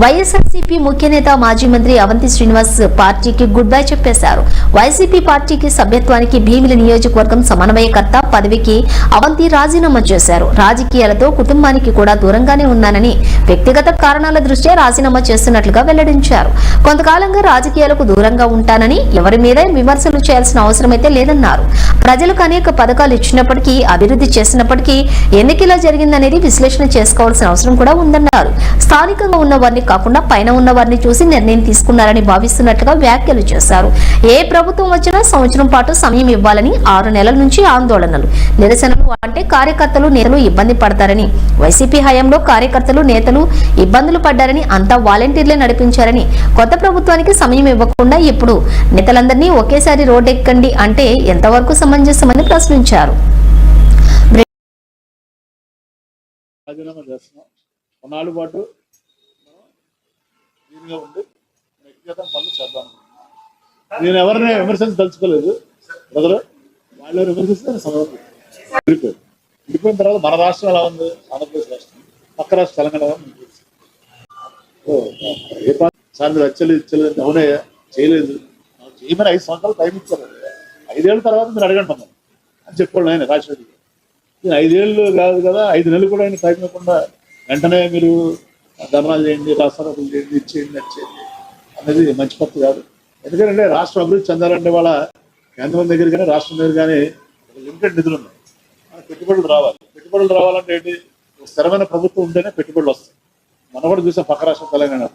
వైఎస్ఆర్సీపీ ముఖ్య నేత మాజీ మంత్రి అవంతి శ్రీనివాస్ పార్టీకి గుడ్ బై చెప్పేశారు. వైసీపీ పార్టీకి సభ్యత్వానికి భీమిలి నియోజకవర్గం సమన్వయకర్త పదవికి అవంతి రాజీనామా చేశారు. రాజకీయాలతో కుటుంబానికి కూడా దూరంగానే ఉన్నానని వ్యక్తిగత కారణాల దృష్ట్యా రాజీనామా చేస్తున్నట్లుగా వెల్లడించారు. కొంతకాలంగా రాజకీయాలకు దూరంగా ఉంటానని ఎవరి మీద విమర్శలు చేయాల్సిన అవసరమైతే లేదన్నారు. ప్రజలకు అనేక పథకాలు ఇచ్చినప్పటికీ అభివృద్ధి చేసినప్పటికీ ఎందుకు ఇలా జరిగిందనేది విశ్లేషణ చేసుకోవాల్సిన అవసరం కూడా ఉందన్నారు. స్థానికంగా ఉన్న వారిని కాకుండా పైన ఉన్న వారిని చూసి నిర్ణయం తీసుకున్నారని భావిస్తున్నట్లుగా వ్యాఖ్యలు చేశారు. ఏ ప్రభుత్వం వచ్చినా సంవత్సరం పాటు సమయం ఇవ్వాలని ఆరు నెలల నుంచి ఆందోళనలు. నిరసనలు అంటే కార్యకర్తలు నేతలు ఇబ్బంది పడతారని వైసీపీ హయాంలో కార్యకర్తలు నేతలు ఇబ్బందులు పడ్డారని అంతా వాలంటీర్లే నడిపించారని కొత్త ప్రభుత్వానికి సమయం ఇవ్వకుండా ఇప్పుడు నేతలందరినీ ఒకేసారి రోడ్డెక్కండి అంటే ఎంతవరకు సమంజసమని ప్రశ్నించారు. పాటు దీనిగా ఉండి వ్యక్తిగతం పనులు చేద్దాం. నేను ఎవరిని విమర్శించి తలుచుకోలేదు. బ్రదరు వాళ్ళు విమర్శిస్తే నేను సమాధానం విడిపోయిన తర్వాత మన రాష్ట్రం ఎలా ఉంది? ఆంధ్రప్రదేశ్ రాష్ట్రం. పక్క రాష్ట్రం తెలంగాణ ఏ సార్ మీరు వచ్చలేదు ఇచ్చలేదు అవునయ్యా చేయలేదు. చేయమని ఐదు సంవత్సరాలు టైం ఇచ్చారు. ఐదేళ్ళ తర్వాత మీరు అడగండి మనం అని చెప్పాడు ఆయన రాజశేఖర్ నేను ఐదేళ్ళు కాదు కదా ఐదు నెలలు కూడా ఆయన టైం ఇవ్వకుండా వెంటనే మీరు ధర్నాలు చేయండి రాష్ట్రాలు చేయండి ఇచ్చేయండి నచ్చేయండి అనేది మంచి పద్ధతి కాదు. ఎందుకంటే రాష్ట్రం అభివృద్ధి చెందాలంటే వాళ్ళ కేంద్రం దగ్గర కానీ రాష్ట్రం దగ్గర కానీ లిమిటెడ్ నిధులు ఉన్నాయి. పెట్టుబడులు రావాలి. పెట్టుబడులు రావాలంటే ఏంటి? స్థిరమైన ప్రభుత్వం ఉంటేనే పెట్టుబడులు వస్తాయి. మనం కూడా చూసాం పక్క రాష్ట్రం తెలంగాణ